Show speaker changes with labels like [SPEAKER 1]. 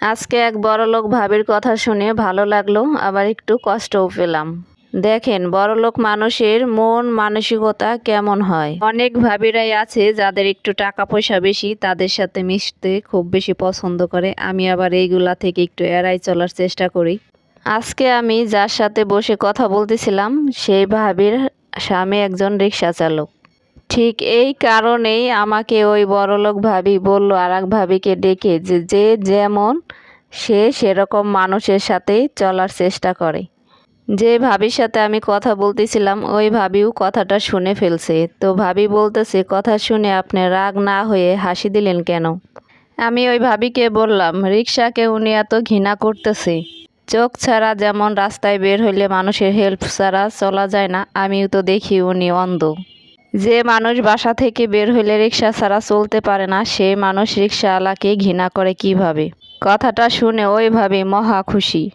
[SPEAKER 1] আজকে এক বড়লোক ভাবির কথা শুনে ভালো লাগল, আবার একটু কষ্টও পেলাম। দেখেন, বড়লোক মানুষের মন মানসিকতা কেমন হয়। অনেক ভাবিরাই আছে যাদের একটু টাকা পয়সা বেশি, তাদের সাথে মিশতে খুব বেশি পছন্দ করে। আমি আবার এইগুলা থেকে একটু এড়াই চলার চেষ্টা করি। আজকে আমি যার সাথে বসে কথা বলতেছিলাম, সেই ভাবির স্বামী একজন রিক্সা চালক। ঠিক এই কারণেই আমাকে ওই বড়লোক ভাবি বলল আর এক ভাবিকে ডেকে যে যে যেমন সে সেরকম মানুষের সাথেই চলার চেষ্টা করে। যে ভাবির সাথে আমি কথা বলতেছিলাম, ওই ভাবিও কথাটা শুনে ফেলছে। তো ভাবি বলতেছে, কথা শুনে আপনি রাগ না হয়ে হাসি দিলেন কেন? আমি ওই ভাবিকে বললাম রিক্সাকে উনি এত ঘৃণা করতেছে। চোখ ছাড়া যেমন রাস্তায় বের হইলে মানুষের হেল্প ছাড়া চলা যায় না, আমিও তো দেখি উনি অন্ধ। যে মানুষ বাসা থেকে বের হলে রিক্সা ছাড়া চলতে পারে না, সে মানুষ রিক্সাওয়ালাকে ঘৃণা করে কীভাবে? কথাটা শুনে ওইভাবে মহা খুশি।